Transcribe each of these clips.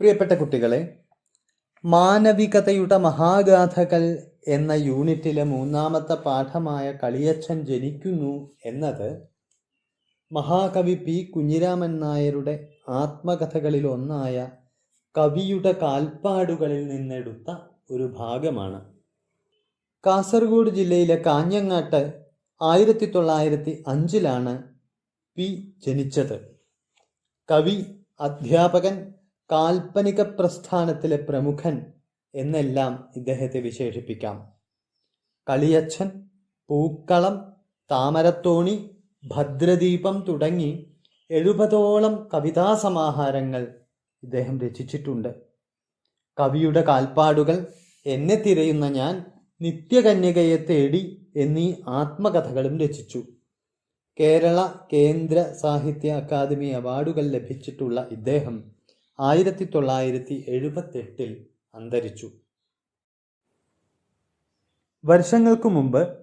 പ്രിയപ്പെട്ട കുട്ടികളെ മാനവികതയുടെ മഹാഗാഥകൾ എന്ന യൂണിറ്റിലെ മൂന്നാമത്തെ പാഠമായ കളിയച്ഛൻ ജനിക്കുന്നു എന്നത് മഹാകവി പി കുഞ്ഞിരാമൻ നായരുടെ ആത്മകഥകളിൽ ഒന്നായ കവിയുടെ കാൽപ്പാടുകളിൽ നിന്നെടുത്ത ഒരു ഭാഗമാണ്. കാസർഗോഡ് ജില്ലയിലെ കാഞ്ഞങ്ങാട്ട് ആയിരത്തി തൊള്ളായിരത്തി അഞ്ചിലാണ് പി ജനിച്ചത്. കവി അധ്യാപകൻ കാൽപ്പനിക പ്രസ്ഥാനത്തിലെ പ്രമുഖൻ എന്നെല്ലാം ഇദ്ദേഹത്തെ വിശേഷിപ്പിക്കാം. കളിയച്ഛൻ പൂക്കളം താമരത്തോണി ഭദ്രദീപം തുടങ്ങി എഴുപതോളം കവിതാ സമാഹാരങ്ങൾ ഇദ്ദേഹം രചിച്ചിട്ടുണ്ട്. കവിയുടെ കാൽപ്പാടുകൾ എന്നെ തിരയുന്ന ഞാൻ നിത്യകന്യകയെ തേടി എന്നീ ആത്മകഥകളും രചിച്ചു. കേരള കേന്ദ്ര സാഹിത്യ അക്കാദമി അവാർഡുകൾ ലഭിച്ചിട്ടുള്ള ഇദ്ദേഹം ആയിരത്തി തൊള്ളായിരത്തി എഴുപത്തെട്ടിൽ അന്തരിച്ചു. വർഷങ്ങൾക്കു മുമ്പ്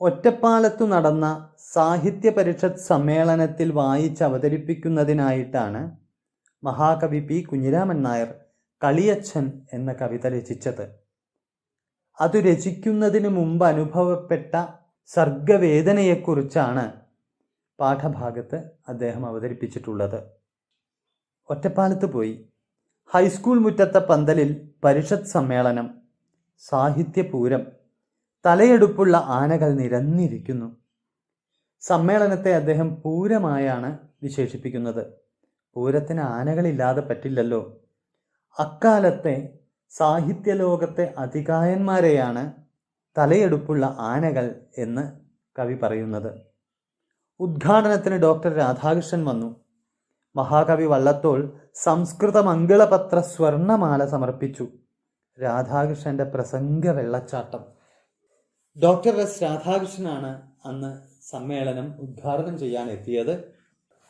ഒറ്റപ്പാലത്തു നടന്ന സാഹിത്യ പരിഷത്ത് സമ്മേളനത്തിൽ വായിച്ച് അവതരിപ്പിക്കുന്നതിനായിട്ടാണ് മഹാകവി പി കുഞ്ഞിരാമൻ നായർ കളിയച്ഛൻ എന്ന കവിത രചിച്ചത്. അത് രചിക്കുന്നതിന് മുമ്പ് അനുഭവപ്പെട്ട സർഗവേദനയെക്കുറിച്ചാണ് പാഠഭാഗത്ത് അദ്ദേഹം അവതരിപ്പിച്ചിട്ടുള്ളത്. ഒറ്റപ്പാലത്ത് പോയി. ഹൈസ്കൂൾ മുറ്റത്തെ പന്തലിൽ പരിഷത്ത് സമ്മേളനം സാഹിത്യപൂരം തലയെടുപ്പുള്ള ആനകൾ നിരന്നിരിക്കുന്നു. സമ്മേളനത്തെ അദ്ദേഹം പൂരമായാണ് വിശേഷിപ്പിക്കുന്നത്. പൂരത്തിന് ആനകളില്ലാതെ പറ്റില്ലല്ലോ. അക്കാലത്തെ സാഹിത്യലോകത്തെ അധികായന്മാരെയാണ് തലയെടുപ്പുള്ള ആനകൾ എന്ന് കവി പറയുന്നത്. ഉദ്ഘാടനത്തിന് ഡോക്ടർ രാധാകൃഷ്ണൻ വന്നു. മഹാകവി വള്ളത്തോൾ സംസ്കൃത മംഗളപത്ര സ്വർണമാല സമർപ്പിച്ചു. രാധാകൃഷ്ണന്റെ പ്രസംഗ വെള്ളച്ചാട്ടം. ഡോക്ടർ എസ് രാധാകൃഷ്ണനാണ് അന്ന് സമ്മേളനം ഉദ്ഘാടനം ചെയ്യാൻ എത്തിയത്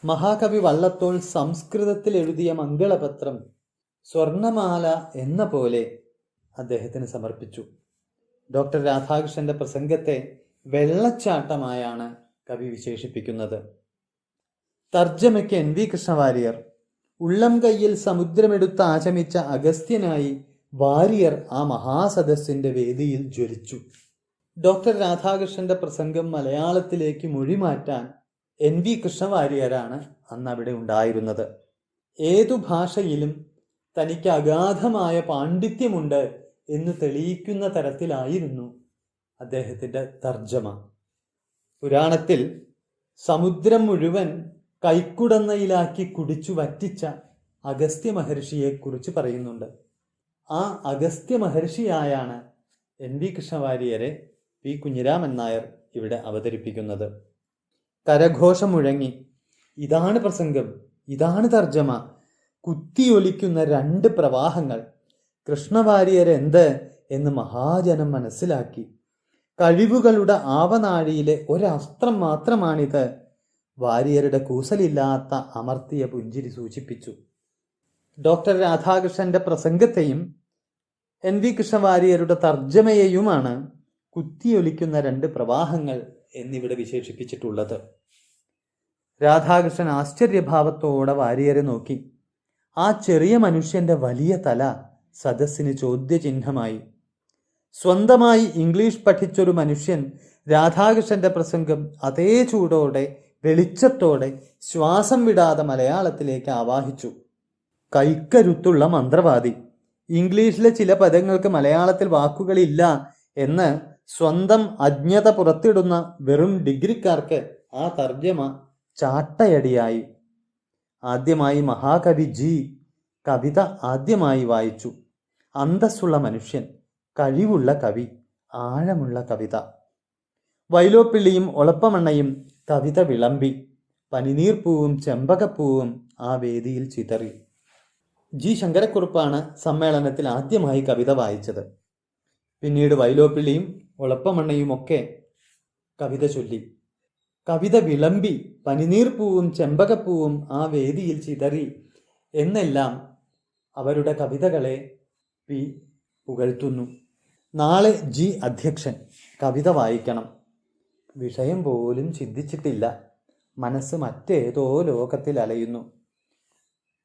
മഹാകവി വള്ളത്തോൾ സംസ്കൃതത്തിൽ എഴുതിയ മംഗളപത്രം സ്വർണമാല എന്ന പോലെ അദ്ദേഹത്തിന് സമർപ്പിച്ചു. ഡോക്ടർ രാധാകൃഷ്ണന്റെ പ്രസംഗത്തെ വെള്ളച്ചാട്ടമായാണ് കവി വിശേഷിപ്പിക്കുന്നത്. തർജമയ്ക്ക് എൻ വി കൃഷ്ണവാര്യർ. ഉള്ളം കയ്യിൽ സമുദ്രമെടുത്ത് ആചമിച്ച അഗസ്ത്യനായി വാര്യർ ആ മഹാസദസ്സിന്റെ വേദിയിൽ ജ്വലിച്ചു. ഡോക്ടർ രാധാകൃഷ്ണന്റെ പ്രസംഗം മലയാളത്തിലേക്ക് മൊഴിമാറ്റാൻ എൻ വി കൃഷ്ണവാര്യരാണ് അന്ന് അവിടെ ഉണ്ടായിരുന്നത്. ഏതു ഭാഷയിലും തനിക്ക് അഗാധമായ പാണ്ഡിത്യമുണ്ട് എന്ന് തെളിയിക്കുന്ന തരത്തിലായിരുന്നു അദ്ദേഹത്തിന്റെ തർജമ. പുരാണത്തിൽ സമുദ്രം മുഴുവൻ കൈക്കുടന്നയിലാക്കി കുടിച്ചു വറ്റിച്ച അഗസ്ത്യ മഹർഷിയെക്കുറിച്ച് പറയുന്നുണ്ട്. ആ അഗസ്ത്യ മഹർഷിയായാണ് എൻ വി കൃഷ്ണവാര്യരെ പി കുഞ്ഞിരാമൻ നായർ ഇവിടെ അവതരിപ്പിക്കുന്നത്. കരഘോഷം മുഴങ്ങി ഇതാണ് പ്രസംഗം ഇതാണ് തർജമ. കുത്തിയൊലിക്കുന്ന രണ്ട് പ്രവാഹങ്ങൾ. കൃഷ്ണവാര്യരെന്ത് എന്ന് മഹാജനം മനസ്സിലാക്കി. കഴിവുകളുടെ ആവനാഴിയിലെ ഒരസ്ത്രം മാത്രമാണിത്. വാര്യരുടെ കൂസലില്ലാത്ത അമർത്തിയ പുഞ്ചിരി സൂചിപ്പിച്ചു. ഡോക്ടർ രാധാകൃഷ്ണന്റെ പ്രസംഗത്തെയും എൻ വി കൃഷ്ണവാര്യരുടെ തർജമയെയുമാണ് കുത്തിയൊലിക്കുന്ന രണ്ട് പ്രവാഹങ്ങൾ എന്നിവിടെ വിശേഷിപ്പിച്ചിട്ടുള്ളത്. രാധാകൃഷ്ണൻ ആശ്ചര്യഭാവത്തോടെ വാര്യരെ നോക്കി. ആ ചെറിയ മനുഷ്യന്റെ വലിയ തല സദസ്സിന് ചോദ്യചിഹ്നമായി. സ്വന്തമായി ഇംഗ്ലീഷ് പഠിച്ചൊരു മനുഷ്യൻ രാധാകൃഷ്ണന്റെ പ്രസംഗം അതേ ചൂടോടെ വെളിച്ചത്തോടെ ശ്വാസം വിടാതെ മലയാളത്തിലേക്ക് ആവാഹിച്ചു. കൈക്കരുത്തുള്ള മന്ത്രവാദി. ഇംഗ്ലീഷിലെ ചില പദങ്ങൾക്ക് മലയാളത്തിൽ വാക്കുകളില്ല എന്ന് സ്വന്തം അജ്ഞത പുറത്തിടുന്ന വെറും ഡിഗ്രിക്കാർക്ക് ആ തർജമ ചാട്ടയടിയായി. ആദ്യമായി മഹാകവി ജി. കവിത ആദ്യമായി വായിച്ചു. അന്തസ്സുള്ള മനുഷ്യൻ കഴിവുള്ള കവി ആഴമുള്ള കവിത. വൈലോപ്പിള്ളിയും ഒളപ്പമണ്ണയും കവിത വിളമ്പി പനിനീർപ്പൂവും ചെമ്പകപ്പൂവും ആ വേദിയിൽ ചിതറി. ജി ശങ്കരക്കുറുപ്പാണ് സമ്മേളനത്തിൽ ആദ്യമായി കവിത വായിച്ചത്. പിന്നീട് വൈലോപ്പിള്ളിയും ഒളപ്പമണ്ണയും ഒക്കെ കവിത ചൊല്ലി. കവിത വിളമ്പി പനിനീർപ്പൂവും ചെമ്പകപ്പൂവും ആ വേദിയിൽ ചിതറി എന്നെല്ലാം അവരുടെ കവിതകളെ പി പുകഴ്ത്തുന്നു. നാളെ ജി അധ്യക്ഷൻ കവിത വായിക്കണം. വിഷയം പോലും ചിന്തിച്ചിട്ടില്ല. മനസ്സ് മറ്റേതോ ലോകത്തിൽ അലയുന്നു.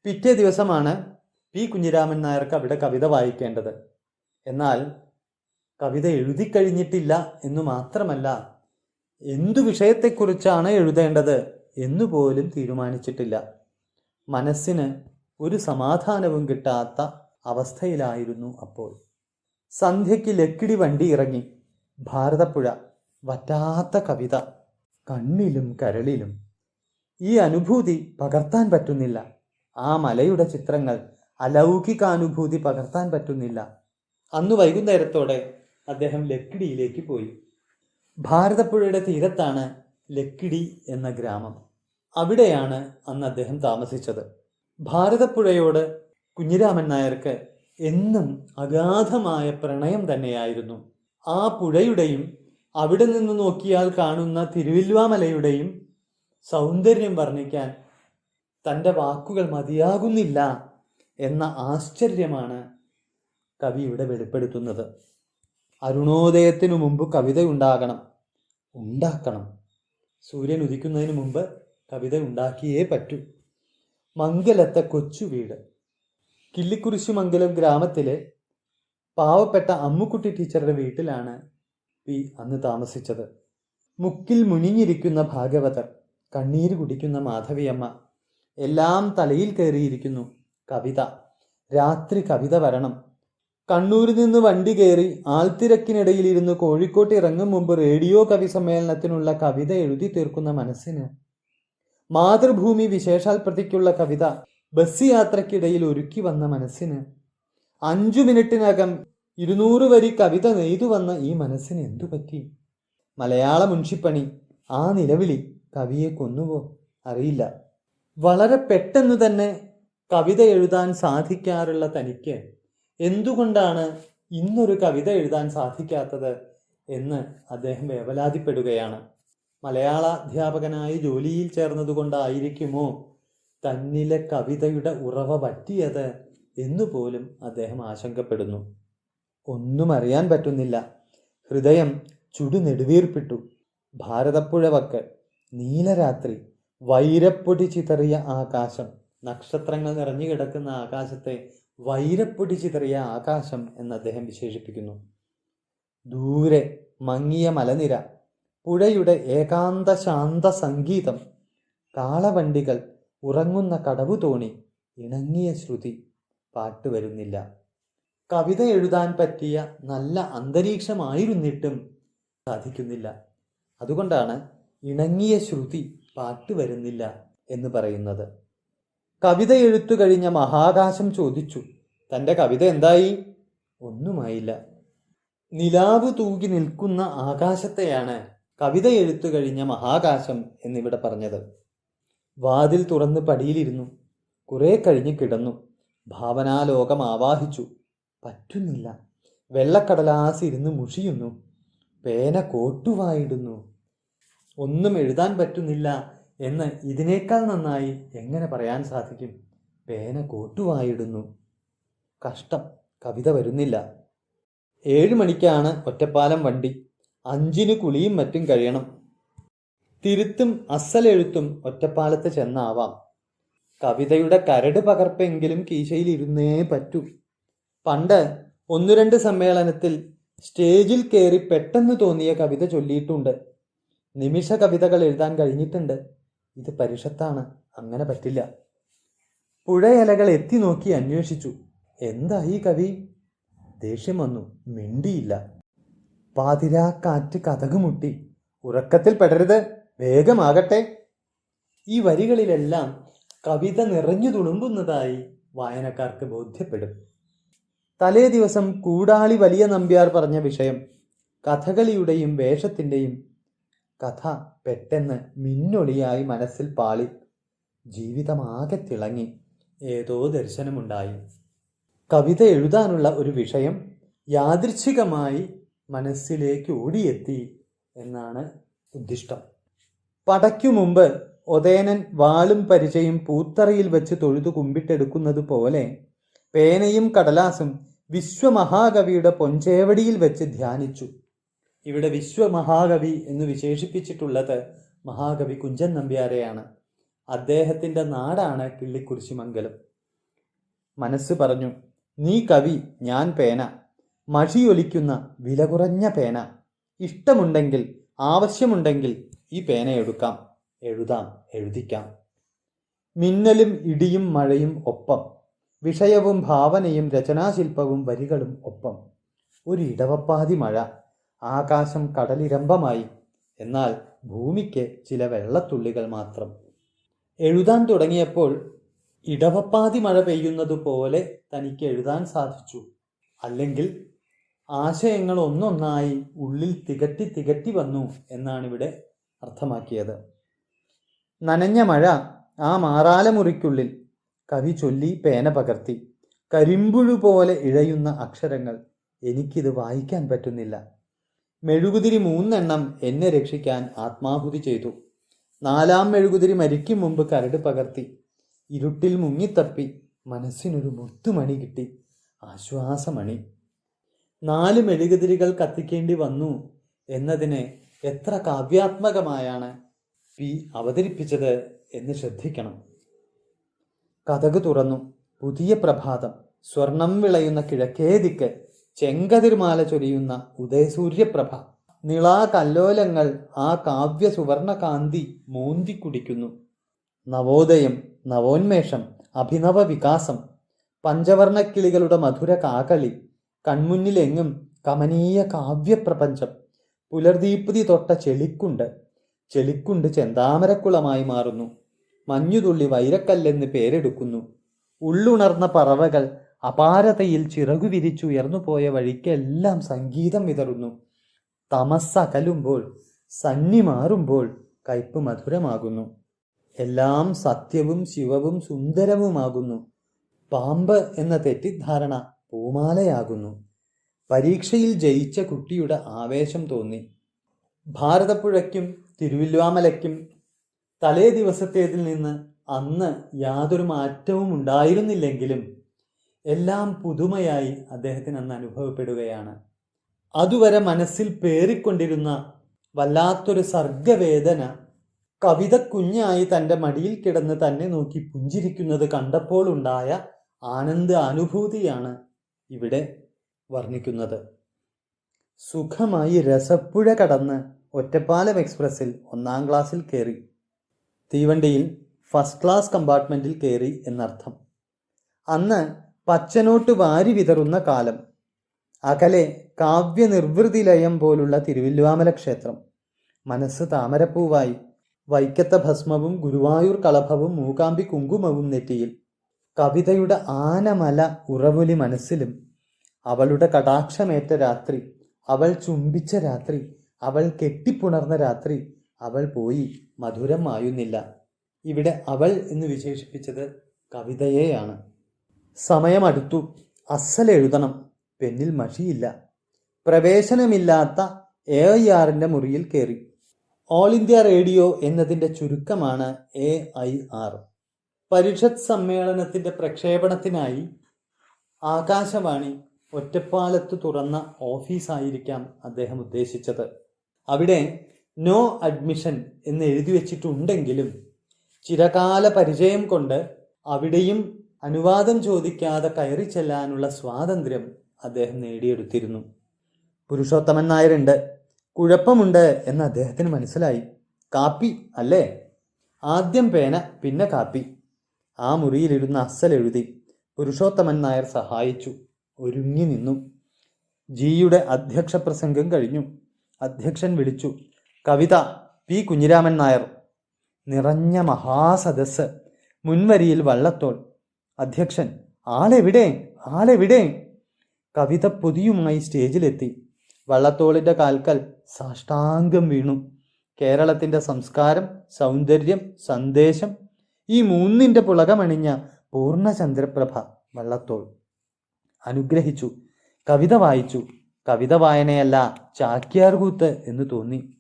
പിറ്റേ ദിവസമാണ് പി. കുഞ്ഞിരാമൻ നായർക്ക് അവിടെ കവിത വായിക്കേണ്ടത്. എന്നാൽ കവിത എഴുതി കഴിഞ്ഞിട്ടില്ല എന്നു മാത്രമല്ല എന്തു വിഷയത്തെക്കുറിച്ചാണ് എഴുതേണ്ടത് എന്നുപോലും തീരുമാനിച്ചിട്ടില്ല. മനസ്സിന് ഒരു സമാധാനവും കിട്ടാത്ത അവസ്ഥയിലായിരുന്നു അപ്പോൾ. സന്ധ്യയ്ക്ക് ലക്കിടി വണ്ടി ഇറങ്ങി. ഭാരതപ്പുഴ. വറ്റാത്ത കവിത. കണ്ണിലും കരളിലും. ഈ അനുഭൂതി പകർത്താൻ പറ്റുന്നില്ല. ആ മലയുടെ ചിത്രങ്ങൾ അലൗകികാനുഭൂതി പകർത്താൻ പറ്റുന്നില്ല. അന്ന് വൈകുന്നേരത്തോടെ അദ്ദേഹം ലക്കിടിയിലേക്ക് പോയി. ഭാരതപ്പുഴയുടെ തീരത്താണ് ലക്കിടി എന്ന ഗ്രാമം. അവിടെയാണ് അന്ന് അദ്ദേഹം താമസിച്ചത്. ഭാരതപ്പുഴയോട് കുഞ്ഞിരാമൻ നായർക്ക് എന്നും അഗാധമായ പ്രണയം തന്നെയായിരുന്നു. ആ പുഴയുടെയും അവിടെ നിന്ന് നോക്കിയാൽ കാണുന്ന തിരുവില്വാമലയുടെയും സൗന്ദര്യം വർണിക്കാൻ തന്റെ വാക്കുകൾ മതിയാകുന്നില്ല എന്ന ആശ്ചര്യമാണ് കവി ഇവിടെ വെളിപ്പെടുത്തുന്നത്. അരുണോദയത്തിനു മുമ്പ് കവിത ഉണ്ടാകണം ഉണ്ടാക്കണം. സൂര്യൻ ഉദിക്കുന്നതിന് മുമ്പ് കവിത ഉണ്ടാക്കിയേ പറ്റൂ. മംഗലത്തെ കൊച്ചു വീട്. കിള്ളിക്കുരിശുമംഗലം ഗ്രാമത്തിലെ പാവപ്പെട്ട അമ്മുക്കുട്ടി ടീച്ചറുടെ വീട്ടിലാണ് പി അന്ന് താമസിച്ചത്. മുക്കിൽ മുനിഞ്ഞിരിക്കുന്ന ഭാഗവതർ കണ്ണീര് കുടിക്കുന്ന മാധവിയമ്മ എല്ലാം തലയിൽ കയറിയിരിക്കുന്നു. കവിത. രാത്രി കവിത വരണം. കണ്ണൂരിൽ നിന്ന് വണ്ടി കയറി ആൾത്തിരക്കിനിടയിൽ ഇരുന്ന് കോഴിക്കോട്ട് ഇറങ്ങും മുമ്പ് റേഡിയോ കവി സമ്മേളനത്തിനുള്ള കവിത എഴുതി തീർക്കുന്ന മനസ്സിന്. മാതൃഭൂമി വിശേഷാൽ പ്രതിക്കുള്ള കവിത ബസ് യാത്രക്കിടയിൽ ഒരുക്കി വന്ന മനസ്സിന്. അഞ്ചു മിനിറ്റിനകം ഇരുന്നൂറ് വരി കവിത നെയ്തു വന്ന ഈ മനസ്സിന് എന്തു പറ്റി? മലയാള മുൻഷിപ്പണി ആ നിലവിളി കവിയെ കൊന്നുവോ? അറിയില്ല. വളരെ പെട്ടെന്ന് തന്നെ കവിത എഴുതാൻ സാധിക്കാറുള്ള തനിക്ക് എന്തുകൊണ്ടാണ് ഇന്നൊരു കവിത എഴുതാൻ സാധിക്കാത്തത് എന്ന് അദ്ദേഹം വേവലാതിപ്പെടുകയാണ്. മലയാള അധ്യാപകനായി ജോലിയിൽ ചേർന്നതുകൊണ്ടായിരിക്കുമോ തന്നിലെ കവിതയുടെ ഉറവ പറ്റിയത് എന്നുപോലും അദ്ദേഹം ആശങ്കപ്പെടുന്നു. ഒന്നും അറിയാൻ പറ്റുന്നില്ല. ഹൃദയം ചുടു നെടുവീർപ്പിട്ടു ഭാരതപ്പുഴ വക്കൽ നീലരാത്രി വൈരപ്പൊടി ചിതറിയ ആകാശം. നക്ഷത്രങ്ങൾ നിറഞ്ഞു കിടക്കുന്ന ആകാശത്തെ വൈരപ്പൊടി ചിതറിയ ആകാശം എന്ന് അദ്ദേഹം വിശേഷിപ്പിക്കുന്നു. ദൂരെ മങ്ങിയ മലനിര പുഴയുടെ ഏകാന്ത ശാന്ത സംഗീതം കാളവണ്ടികൾ ഉറങ്ങുന്ന കടവു തോണി ഇണങ്ങിയ ശ്രുതി പാട്ട് വരുന്നില്ല കവിത എഴുതാൻ പറ്റിയ നല്ല അന്തരീക്ഷമായിരുന്നിട്ടും സാധിക്കുന്നില്ല. അതുകൊണ്ടാണ് ഇണങ്ങിയ ശ്രുതി പാട്ട് വരുന്നില്ല എന്ന് പറയുന്നത്. കവിത എഴുത്തു കഴിഞ്ഞ മഹാകാശം ചോദിച്ചു തന്റെ കവിത എന്തായി? ഒന്നുമായില്ല. നിലാവ് തൂകി നിൽക്കുന്ന ആകാശത്തെയാണ് കവിത എഴുത്തു കഴിഞ്ഞ മഹാകാശം എന്നിവിടെ പറഞ്ഞത്. വാതിൽ തുറന്ന് പടിയിലിരുന്നു. കുറേ കഴിഞ്ഞ് കിടന്നു. ഭാവനാലോകം ആവാഹിച്ചു. പറ്റുന്നില്ല. വെള്ളക്കടലാസ് ഇരുന്ന് മുഷിയുന്നു. പേന കോട്ടുവായിടുന്നു. ഒന്നും എഴുതാൻ പറ്റുന്നില്ല എന്ന് ഇതിനേക്കാൾ നന്നായി എങ്ങനെ പറയാൻ സാധിക്കും? പേന കോട്ടുവായിടുന്നു. കഷ്ടം. കവിത വരുന്നില്ല. ഏഴ് മണിക്കാണ് ഒറ്റപ്പാലം വണ്ടി. അഞ്ചിന് കുളിയും മറ്റും കഴിയണം. തിരുത്തും അസലെഴുത്തും ഒറ്റപ്പാലത്ത് ചെന്നാവാം. കവിതയുടെ കരട് പകർപ്പെങ്കിലും കീശയിലിരുന്നേ പറ്റൂ. പണ്ട് ഒന്ന് രണ്ട് സമ്മേളനത്തിൽ സ്റ്റേജിൽ കയറി പെട്ടെന്ന് തോന്നിയ കവിത ചൊല്ലിയിട്ടുണ്ട്. നിമിഷ കവിതകൾ എഴുതാൻ കഴിഞ്ഞിട്ടുണ്ട്. ഇത് പരിഷത്താണ്. അങ്ങനെ പറ്റില്ല. പുഴയലകൾ എത്തി നോക്കി അന്വേഷിച്ചു. എന്താ ഈ കവി? ദേഷ്യം വന്നു. മിണ്ടിയില്ല. പാതിരാക്കാറ്റ് കഥകുമുട്ടി ഉറക്കത്തിൽ പെടരുത്. വേഗമാകട്ടെ. ഈ വരികളിലെല്ലാം കവിത നിറഞ്ഞു തുളുമ്പുന്നതായി വായനക്കാർക്ക് ബോധ്യപ്പെടും. തലേ ദിവസം കൂടാളി വലിയ നമ്പ്യാർ പറഞ്ഞ വിഷയം കഥകളിയുടെയും വേഷത്തിന്റെയും കഥ പെട്ടെന്ന് മിന്നൊളിയായി മനസ്സിൽ പാളി. ജീവിതമാകെ തിളങ്ങി. ഏതോ ദർശനമുണ്ടായി. കവിത എഴുതാനുള്ള ഒരു വിഷയം യാദൃച്ഛികമായി മനസ്സിലേക്ക് ഓടിയെത്തി എന്നാണ് ഉദ്ദിഷ്ടം. പടയ്ക്കു മുമ്പ് ഒതേനൻ വാളും പരിചയും പൂത്തറയിൽ വെച്ച് തൊഴുതു കുമ്പിട്ടെടുക്കുന്നത് പോലെ പേനയും കടലാസും വിശ്വമഹാകവിയുടെ പൊഞ്ചേവടിയിൽ വെച്ച് ധ്യാനിച്ചു. ഇവിടെ വിശ്വമഹാകവി എന്ന് വിശേഷിപ്പിച്ചിട്ടുള്ളത് മഹാകവി കുഞ്ചൻ നമ്പ്യാരെയാണ്. അദ്ദേഹത്തിന്റെ നാടാണ് കിള്ളിക്കുരിശിമംഗലം. മനസ്സ് പറഞ്ഞു നീ കവി ഞാൻ പേന. മഴിയൊലിക്കുന്ന വില കുറഞ്ഞ പേന. ഇഷ്ടമുണ്ടെങ്കിൽ ആവശ്യമുണ്ടെങ്കിൽ ഈ പേന എടുക്കാം എഴുതാം എഴുതിക്കാം. മിന്നലും ഇടിയും മഴയും ഒപ്പം വിഷയവും ഭാവനയും രചനാശില്പവും വരികളും ഒപ്പം. ഒരു ഇടവപ്പാതി മഴ. ആകാശം കടലിരമ്പമായി. എന്നാൽ ഭൂമിക്ക് ചില വെള്ളത്തുള്ളികൾ മാത്രം. എഴുതാൻ തുടങ്ങിയപ്പോൾ ഇടവപ്പാതി മഴ പെയ്യുന്നതുപോലെ തനിക്ക് എഴുതാൻ സാധിച്ചു. അല്ലെങ്കിൽ ആശയങ്ങൾ ഒന്നൊന്നായി ഉള്ളിൽ തികട്ടി തികട്ടി വന്നു എന്നാണിവിടെ അർത്ഥമാക്കിയത്. നനഞ്ഞ മഴ ആ മാറാലമുറിക്കുള്ളിൽ കവി ചൊല്ലി പേന പകർത്തി. കരിമ്പുഴു പോലെ ഇഴയുന്ന അക്ഷരങ്ങൾ എനിക്കിത് വായിക്കാൻ പറ്റുന്നില്ല. മെഴുകുതിരി മൂന്നെണ്ണം എന്നെ രക്ഷിക്കാൻ ആത്മാഹുതി ചെയ്തു. നാലാം മെഴുകുതിരി മരിക്കും മുമ്പ് കരട് പകർത്തി. ഇരുട്ടിൽ മുങ്ങിത്തപ്പി മനസ്സിനൊരു മുത്തുമണി കിട്ടി. ആശ്വാസമണി. നാല് മെഴുകുതിരികൾ കത്തിക്കേണ്ടി വന്നു എന്നതിനെ എത്ര കാവ്യാത്മകമായാണ് പി അവതരിപ്പിച്ചത് എന്ന് ശ്രദ്ധിക്കണം. കഥക് തുറന്നു. പുതിയ പ്രഭാതം. സ്വർണം വിളയുന്ന കിഴക്കേ ദിക്ക് ചെങ്കതിർമാല ചൊരിയുന്ന ഉദയസൂര്യപ്രഭ. നിളാ കല്ലോലങ്ങൾ ആ കാവ്യ സുവർണ കാന്തി മോന്തി കുടിക്കുന്നു. നവോദയം നവോന്മേഷം അഭിനവ വികാസം. പഞ്ചവർണക്കിളികളുടെ മധുര കാകളി. കൺമുന്നിലെങ്ങും കമനീയ കാവ്യപ്രപഞ്ചം. പുലർദീപ്തി തൊട്ട ചെളിക്കുണ്ട്. ചെളിക്കുണ്ട് ചെന്താമരക്കുളമായി മാറുന്നു. മഞ്ഞുതുള്ളി വൈരക്കല്ലെന്ന് പേരെടുക്കുന്നു. ഉള്ളുണർന്ന പറവകൾ അപാരതയിൽ ചിറകു വിരിച്ചുയർന്നു പോയ വഴിക്കെല്ലാം സംഗീതം വിതറുന്നു. തമസ് അകലുമ്പോൾ സന്നി മാറുമ്പോൾ കയ്പ് മധുരമാകുന്നു. എല്ലാം സത്യവും ശിവവും സുന്ദരവുമാകുന്നു. പാമ്പ് എന്ന തെറ്റിദ്ധാരണ പൂമാലയാകുന്നു. പരീക്ഷയിൽ ജയിച്ച കുട്ടിയുടെ ആവേശം തോന്നി. ഭാരതപ്പുഴയ്ക്കും തിരുവില്വാമലയ്ക്കും തലേ ദിവസത്തേതിൽ നിന്ന് അന്ന് യാതൊരു മാറ്റവും ഉണ്ടായിരുന്നില്ലെങ്കിലും എല്ലാം പുതുമയായി അദ്ദേഹത്തിന് അന്ന് അനുഭവപ്പെടുകയാണ്. അതുവരെ മനസ്സിൽ പേറിക്കൊണ്ടിരുന്ന വല്ലാത്തൊരു സർഗവേദന കവിത കുഞ്ഞായി തന്റെ മടിയിൽ കിടന്ന് തന്നെ നോക്കി പുഞ്ചിരിക്കുന്നത് കണ്ടപ്പോൾ ഉണ്ടായ ആനന്ദ അനുഭൂതിയാണ് ഇവിടെ വർണിക്കുന്നത്. സുഖമായി രസപ്പുഴ കടന്ന് ഒറ്റപ്പാലം എക്സ്പ്രസ്സിൽ ഒന്നാം ക്ലാസ്സിൽ കയറി. തീവണ്ടിയിൽ ഫസ്റ്റ് ക്ലാസ് കമ്പാർട്ട്മെന്റിൽ കയറി എന്നർത്ഥം. അന്ന് പച്ചനോട്ട് വാരി വിതറുന്ന കാലം. അകലെ കാവ്യനിർവൃതി ലയം പോലുള്ള തിരുവില്ലുവാമല ക്ഷേത്രം. മനസ്സ് താമരപ്പൂവായി. വൈക്കത്ത ഭസ്മവും ഗുരുവായൂർ കളഭവും മൂകാമ്പി കുങ്കുമവും നെറ്റിയിൽ. കവിതയുടെ ആനമല ഉറവുലി മനസ്സിലും. അവളുടെ കടാക്ഷമേറ്റ രാത്രി. അവൾ ചുംബിച്ച രാത്രി. അവൾ കെട്ടിപ്പുണർന്ന രാത്രി. അവൾ പോയി മധുരം ആയുന്നില്ല ഇവിടെ അവൾ എന്ന് വിശേഷിപ്പിച്ചത് കവിതയെയാണ്. സമയമടുത്തു. അസൽ എഴുതണം പെന്നിൽ മഷിയില്ല. പ്രവേശനമില്ലാത്ത എ ഐ ആറിന്റെ മുറിയിൽ കയറി ഓൾ ഇന്ത്യ റേഡിയോ എന്നതിന്റെ ചുരുക്കമാണ് എ ഐ ആർ. പരിഷത്ത് സമ്മേളനത്തിന്റെ പ്രക്ഷേപണത്തിനായി ആകാശവാണി ഒറ്റപ്പാലത്ത് തുറന്ന ഓഫീസായിരിക്കാം അദ്ദേഹം ഉദ്ദേശിച്ചത്. അവിടെ നോ അഡ്മിഷൻ എന്ന് എഴുതി വെച്ചിട്ടുണ്ടെങ്കിലും ചിരകാല പരിചയം കൊണ്ട് അവിടെയും അനുവാദം ചോദിക്കാതെ കയറി ചെല്ലാനുള്ള സ്വാതന്ത്ര്യം അദ്ദേഹം നേടിയെടുത്തിരുന്നു. പുരുഷോത്തമൻ നായരുണ്ട്. കുഴപ്പമുണ്ട് എന്ന് അദ്ദേഹത്തിന് മനസ്സിലായി. കാപ്പി അല്ലേ? ആദ്യം പേന പിന്നെ കാപ്പി. ആ മുറിയിലിരുന്ന് അസൽ എഴുതി. പുരുഷോത്തമൻ നായർ സഹായിച്ചു. ഒരുങ്ങി നിന്നു. ജിയുടെ അധ്യക്ഷ പ്രസംഗം കഴിഞ്ഞു. അധ്യക്ഷൻ വിളിച്ചു. കവിത പി കുഞ്ഞിരാമൻ നായർ. നിറഞ്ഞ മഹാസദസ് മുൻവരിയിൽ വള്ളത്തോൾ. അധ്യക്ഷൻ ആളെവിടെ? ആളെവിടെ? കവിത പൊതിയുമായി സ്റ്റേജിലെത്തി. വള്ളത്തോളിന്റെ കാൽക്കൽ സാഷ്ടാംഗം വീണു. കേരളത്തിന്റെ സംസ്കാരം സൗന്ദര്യം സന്ദേശം ഈ മൂന്നിന്റെ പുളകമണിഞ്ഞ പൂർണചന്ദ്രപ്രഭ വള്ളത്തോൾ. അനുഗ്രഹിച്ചു. കവിത വായിച്ചു. കവിത വായനയല്ല ചാക്യാർകൂത്ത് എന്ന് തോന്നി.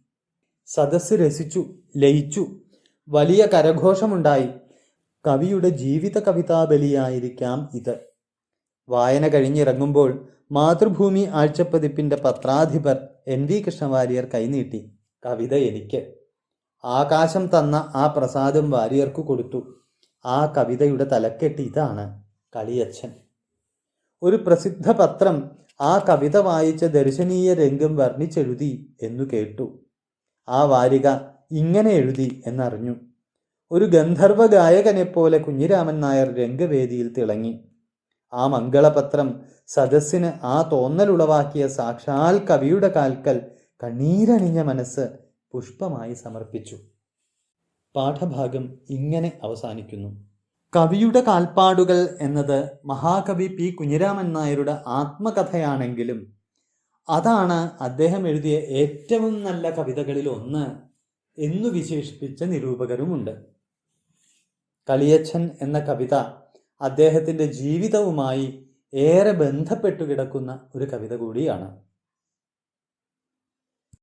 സദസ്സ് രസിച്ചു ലയിച്ചു. വലിയ കരഘോഷമുണ്ടായി. കവിയുടെ ജീവിത കവിതാബലിയായിരിക്കാം ഇത്. വായന കഴിഞ്ഞിറങ്ങുമ്പോൾ മാതൃഭൂമി ആഴ്ചപ്പതിപ്പിന്റെ പത്രാധിപർ എൻ വി കൃഷ്ണവാര്യർ കൈനീട്ടി. കവിത എനിക്ക്. ആകാശം തന്ന ആ പ്രസാദം വാര്യർക്ക് കൊടുത്തു. ആ കവിതയുടെ തലക്കെട്ട് ഇതാണ് കളിയച്ഛൻ. ഒരു പ്രസിദ്ധ പത്രം ആ കവിത വായിച്ച ദർശനീയ രംഗം വർണിച്ചെഴുതി എന്നു കേട്ടു. ആ വാരിക ഇങ്ങനെ എഴുതി എന്നറിഞ്ഞു. ഒരു ഗന്ധർവ ഗായകനെ പോലെ കുഞ്ഞിരാമൻ നായർ രംഗവേദിയിൽ തിളങ്ങി. ആ മംഗളപത്രം സദസ്സിന് ആ തോന്നലുളവാക്കിയ സാക്ഷാൽ കവിയുടെ കാൽക്കൽ കണ്ണീരണിഞ്ഞ മനസ്സ് പുഷ്പമായി സമർപ്പിച്ചു. പാഠഭാഗം ഇങ്ങനെ അവസാനിക്കുന്നു. കവിയുടെ കാൽപ്പാടുകൾ എന്നത് മഹാകവി പി കുഞ്ഞിരാമൻ നായരുടെ ആത്മകഥയാണെങ്കിലും അതാണ് അദ്ദേഹം എഴുതിയ ഏറ്റവും നല്ല കവിതകളിൽ ഒന്ന് എന്നു വിശേഷിപ്പിച്ച നിരൂപകരുമുണ്ട്. കളിയച്ഛൻ എന്ന കവിത അദ്ദേഹത്തിന്റെ ജീവിതവുമായി ഏറെ ബന്ധപ്പെട്ടു കിടക്കുന്ന ഒരു കവിത കൂടിയാണ്.